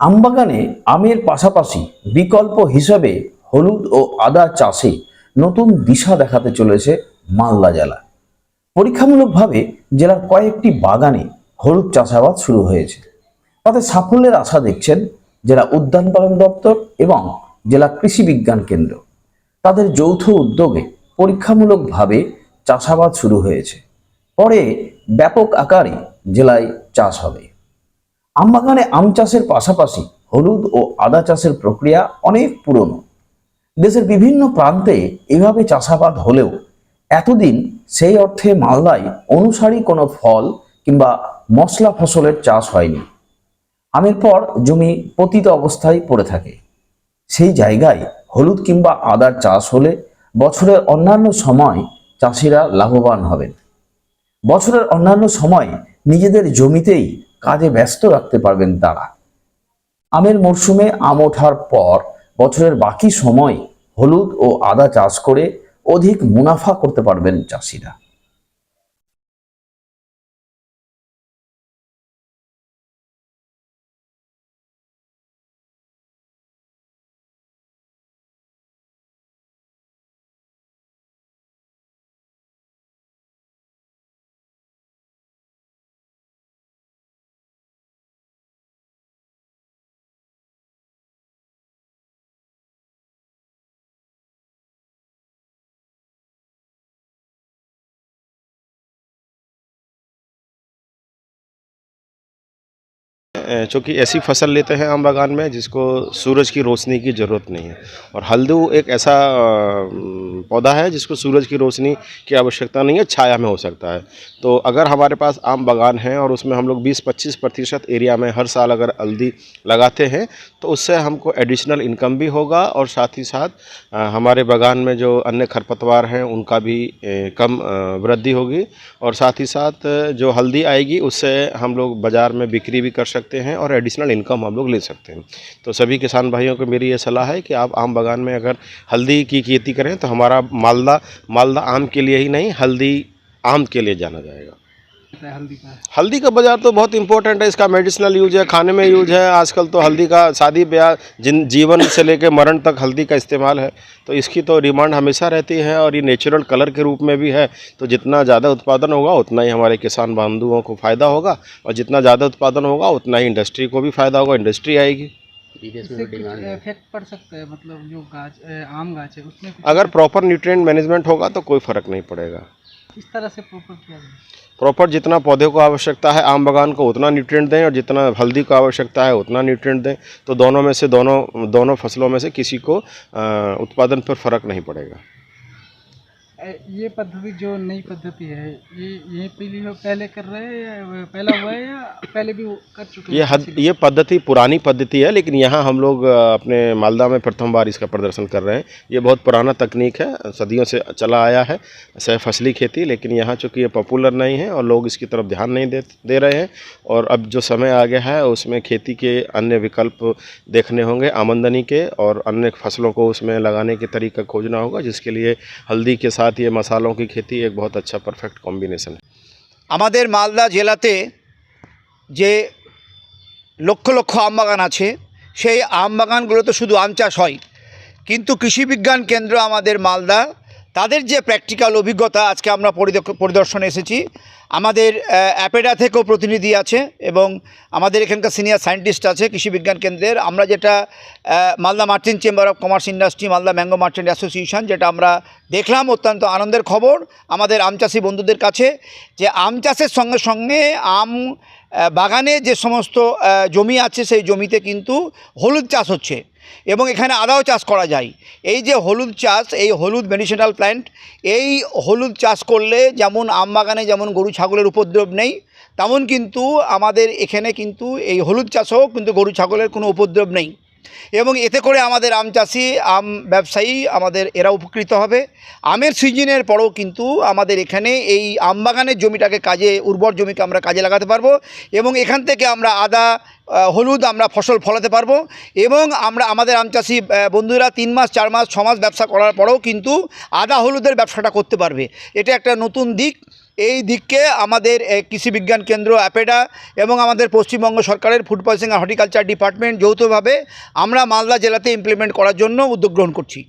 আমবাগানে আমের পাশাপাশি বিকল্প হিসেবে হলুদ ও আদা চাষে নতুন দিশা দেখাতে চলেছে মালদা জেলা। পরীক্ষামূলকভাবে জেলার কয়েকটি বাগানে হলুদ চাষাবাদ শুরু হয়েছে। তাতে সাফল্যের আশা দেখছেন জেলা উদ্যান পালন দপ্তর এবং জেলা কৃষি বিজ্ঞান কেন্দ্র। তাদের যৌথ উদ্যোগে পরীক্ষামূলকভাবে চাষাবাদ শুরু হয়েছে। পরে ব্যাপক আকারে জেলায় চাষ হবে। আমবাগানে আম চাষের পাশাপাশি হলুদ ও আদা চাষের প্রক্রিয়া অনেক পুরনো। দেশের বিভিন্ন প্রান্তে এভাবে চাষাবাদ হলেও এতদিন সেই অর্থে মালদায় অনুসারী কোনো ফল কিংবা মশলা ফসলের চাষ হয়নি। আমের পর জমি পতিত অবস্থায় পড়ে থাকে। সেই জায়গায় হলুদ কিংবা আদার চাষ হলে বছরের অন্যান্য সময় চাষিরা লাভবান হবেন। বছরের অন্যান্য সময় নিজেদের জমিতেই কাজে ব্যস্ত রাখতে পারবেন তারা। আমের মরশুমে আম ওঠার পর বছরের বাকি সময় হলুদ ও আদা চাষ করে অধিক মুনাফা করতে পারবেন চাষিরা। चूँकि ऐसी फ़सल लेते हैं आम बागान में जिसको सूरज की रोशनी की ज़रूरत नहीं है। और हल्दू एक ऐसा पौधा है जिसको सूरज की रोशनी की आवश्यकता नहीं है, छाया में हो सकता है। तो अगर हमारे पास आम बागान है और उसमें हम लोग 20-25 प्रतिशत एरिया में हर साल अगर हल्दी लगाते हैं तो उससे हमको एडिशनल इनकम भी होगा और साथ ही साथ हमारे बागान में जो अन्य खरपतवार हैं, उनका भी कम वृद्धि होगी। और साथ ही साथ जो हल्दी आएगी, उससे हम लोग बाज़ार में बिक्री भी कर सकते हैं और एडिशनल इनकम हम लोग ले सकते हैं। तो सभी किसान भाइयों को मेरी ये सलाह है कि आप आम बागान में अगर हल्दी की खेती करें तो हमारा मालदा मालदा आम के लिए ही नहीं, हल्दी आम के लिए जाना जाएगा। हल्दी का। हल्दी का बाज़ार तो बहुत इंपॉर्टेंट है इसका मेडिसिनल यूज़ है खाने में यूज़ है। आजकल तो हल्दी का शादी ब्याह जिन जीवन से लेकर मरण तक हल्दी का इस्तेमाल है। तो इसकी तो डिमांड हमेशा रहती है और ये नेचुरल कलर के रूप में भी है। तो जितना ज़्यादा उत्पादन होगा उतना ही हमारे किसान बंधुओं को फ़ायदा होगा और जितना ज़्यादा उत्पादन होगा उतना ही इंडस्ट्री को भी फ़ायदा होगा इंडस्ट्री आएगी। इफ़ेक्ट पड़ सकता है मतलब जो गाछ आम गाछ है उसमें अगर प्रॉपर न्यूट्रिएंट मैनेजमेंट होगा तो कोई फ़र्क नहीं पड़ेगा। किस तरह से प्रॉपर किया जाए? प्रॉपर जितना पौधे को आवश्यकता है, आम बागान को उतना न्यूट्रिएंट दें और जितना हल्दी को आवश्यकता है, उतना न्यूट्रिएंट दें। तो दोनों में से, दोनों दोनों फ़सलों में से किसी को उत्पादन पर फ़र्क नहीं पड़ेगा। ये पद्धति जो नई पद्धति है, ये ये पहली पहले कर रहे हैं पहला हुआ है या पहले भी कर चुके ये हद, ये पद्धति पुरानी पद्धति है, लेकिन यहाँ हम लोग अपने मालदा में प्रथम बार इसका प्रदर्शन कर रहे हैं। ये बहुत पुराना तकनीक है, सदियों से चला आया है सह फसली खेती, लेकिन यहाँ चूँकि ये पॉपुलर नहीं है और लोग इसकी तरफ़ ध्यान नहीं दे दे रहे हैं, और अब जो समय आ गया है, उसमें खेती के अन्य विकल्प देखने होंगे, आमदनी के और अन्य फ़सलों को उसमें लगाने के तरीका खोजना होगा, जिसके लिए हल्दी के साथ ये मसालों की खेती एक बहुत अच्छा परफेक्ट कॉम्बिनेशन है আমাদের মালদা জেলাতে যে লক্ষ লক্ষ আম বাগান আছে সেই আম বাগানগুলোতে শুধু আম চাষ হয় কিন্তু কৃষি বিজ্ঞান কেন্দ্র আমাদের মালদা তাদের যে প্র্যাকটিক্যাল অভিজ্ঞতা, আজকে আমরা পরিদর্শনে এসেছি। আমাদের অ্যাপেডা থেকেও প্রতিনিধি আছে এবং আমাদের এখানকার সিনিয়র সায়েন্টিস্ট আছে, কৃষি বিজ্ঞান কেন্দ্রের। আমরা যেটা Malda merchant chamber of commerce industry, Malda mango merchant association, যেটা আমরা দেখলাম অত্যন্ত আনন্দের খবর। আমাদের আম চাষি বন্ধুদের কাছে যে আম চাষের সঙ্গে সঙ্গে আম বাগানে যে সমস্ত জমি আছে, সেই জমিতে কিন্তু হলুদ চাষ হচ্ছে। এবং এখানে আদাও চাষ করা যায়। এই যে হলুদ চাষ, এই হলুদ মেডিসিনাল প্ল্যান্ট এই হলুদ চাষ করলে যেমন আম বাগানে যেমন গরু ছাগলের উপদ্রব নেই, তেমন কিন্তু আমাদের এখানে কিন্তু এই হলুদ চাষেও কিন্তু গরু ছাগলের কোনো উপদ্রব নেই। এবং এতে করে আমাদের আম চাষি, আম ব্যবসায়ী আমাদের, এরা উপকৃত হবে। আমের সিজনের পরেও কিন্তু আমাদের এখানে এই আম বাগানের জমিটাকে কাজে, উর্বর জমিকে আমরা কাজে লাগাতে পারব এবং এখান থেকে আমরা আদা হলুদ আমরা ফসল ফলাতে পারব এবং আমরা, আমাদের আম চাষি বন্ধুরা তিন মাস, চার মাস, ছ মাস ব্যবসা করার পরেও কিন্তু আদা, হলুদের ব্যবসাটা করতে পারবে। এটা একটা নতুন দিক। এই দিককে আমাদের কৃষি বিজ্ঞান কেন্দ্র অ্যাপেডা এবং আমাদের পশ্চিমবঙ্গ সরকারের ফুড প্রসেসিং হর্টিকালচার ডিপার্টমেন্ট যৌথভাবে আমরা মালদা জেলাতে ইমপ্লিমেন্ট করার জন্য উদ্যোগ গ্রহণ করছি।